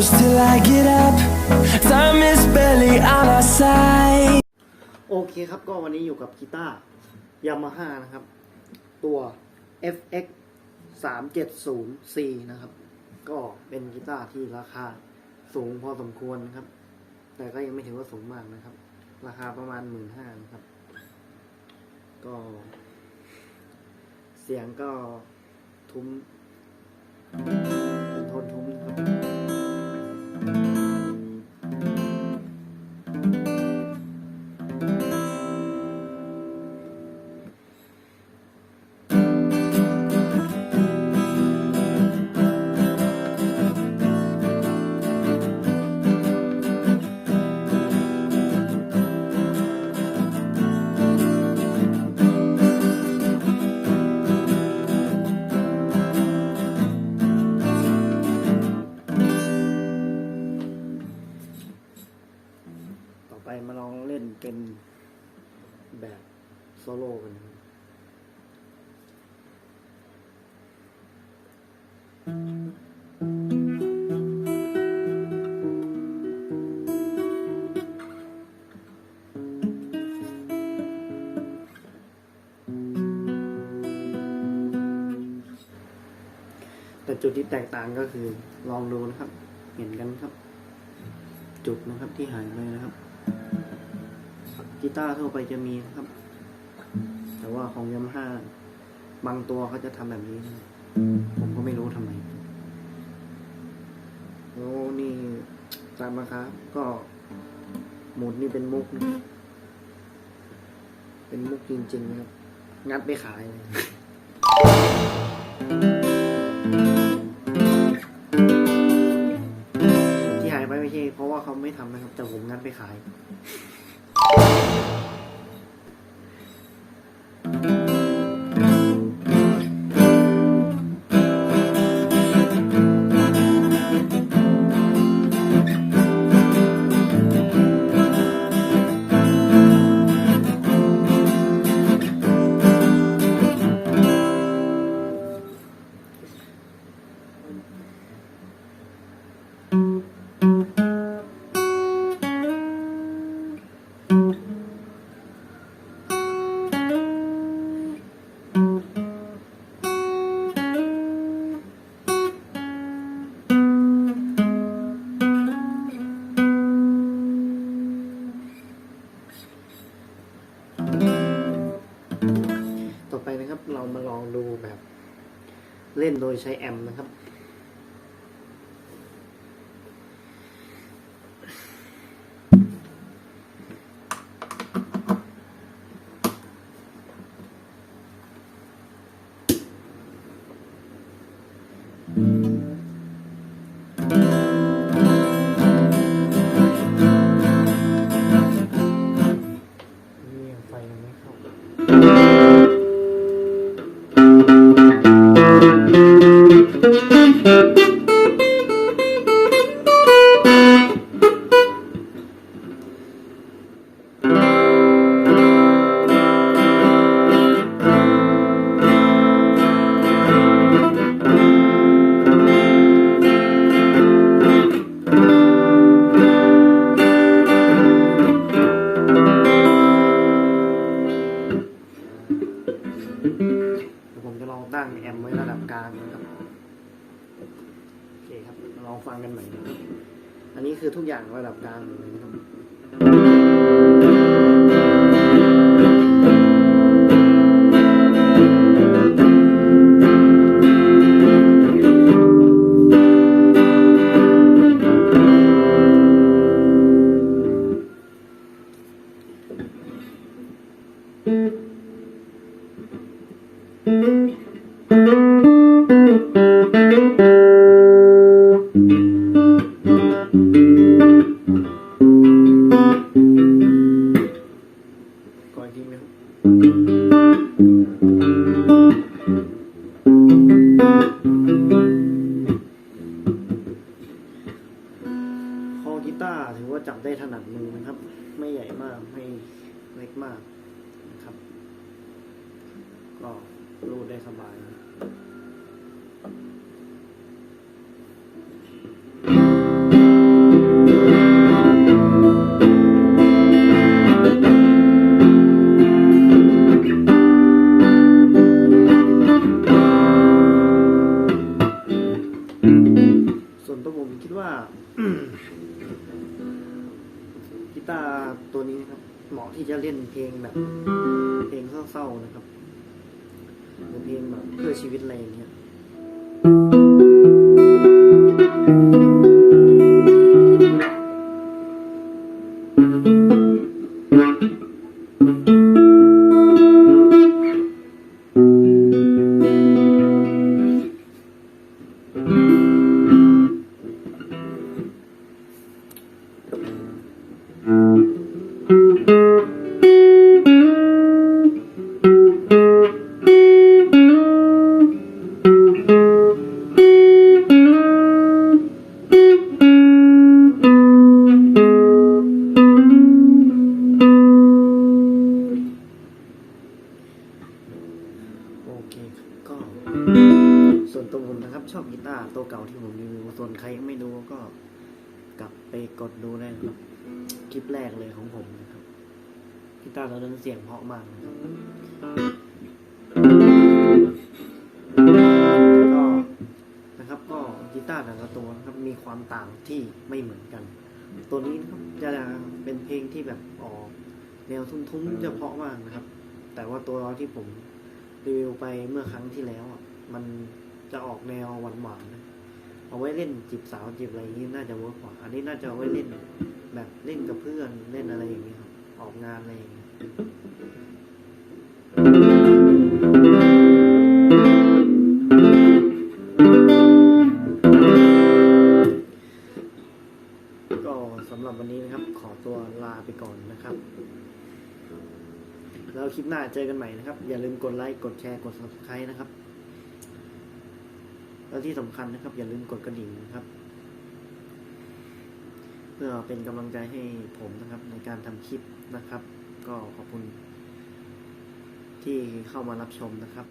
close till I get up. Time is barely on our side. โอเคครับก็วันนี้อยู่กับกีตาร์ยามาฮ่านะครับ ตัว FX 370C นะครับ ก็เป็นกีตาร์ที่ราคาสูงพอสมควรนะครับ แต่ก็ยังไม่ถือว่าสูงมากนะครับ ราคาประมาณหมื่นห้านะครับ ก็ เสียงก็ทุ้ม เป็นแบบโซโล่กันแต่จุดที่แตกต่างก็คือลองดูนะครับ เห็นกันครับ จุดนะครับที่หายไปนะครับ กีตาร์ทั่วไปจะมีนะครับ แต่ว่าของยามาฮ่าบางตัวเขาจะทำแบบนี้ ผมก็ไม่รู้ทำไมโอ้นี่ตามราคาก็หมุดนี่เป็นมุกนะเป็นมุกจริงๆนะครับ งัดไปขายเลยที่หายไปไม่ใช่เพราะว่าเขาไม่ทำนะครับ แต่ผมงัดไปขาย ต่ เรามาลองดูแบบ เล่นโดยใช้แอมป์นะครับ ครับลองฟังกันใหม่นะครับ อันนี้คือทุกอย่างระดับกลางเลยนะครับ ว่าจับได้ถนัดมือนะครับ ไม่ใหญ่มากไม่เล็กมากนะครับ ก็รูดได้สบาย กีตาร์ตัวนี้นะครับ เหมาะที่จะเล่นเพลงแบบ เพลงเศร้าๆนะครับหรือเพลงแบบเพื่อชีวิตอะไรอย่างเงี้ย รีวิวส่วนใครยังไม่ดูก็กลับไปกดดูได้ครับ คลิปแรกเลยของผมนะครับกีตาร์ตัวนั้นเสียงเพราะมากนะครับแล้วก็นะครับก็กีตาร์แต่ละตัวนะครับมีความต่างที่ไม่เหมือนกัน ตัวนี้นะครับจะเป็นเพลงที่แบบออกแนวทุ้มๆจะเพราะมากนะครับ แต่ว่าตัวที่ผมรีวิวไปเมื่อครั้งที่แล้วอะมันจะออกแนวหวานๆนะ เอาไว้เล่นจีบสาวจีบอะไรอย่างนี้น่าจะเวิร์กกว่า อันนี้น่าจะเอาไว้เล่นแบบเล่นกับเพื่อนเล่นอะไรอย่างนี้ครับออกงานอะไรอย่างนี้ยก็สำหรับวันนี้นะครับ ขอตัวลาไปก่อนนะครับ แล้วคลิปหน้าเจอกันใหม่นะครับ อย่าลืมกดไลค์กดแชร์กด subscribe นะครับ แล้วที่สำคัญนะครับ อย่าลืมกดกระดิ่งนะครับ เพื่อเป็นกำลังใจให้ผมนะครับ ในการทำคลิปนะครับ ก็ขอบคุณ ที่เข้ามารับชมนะครับ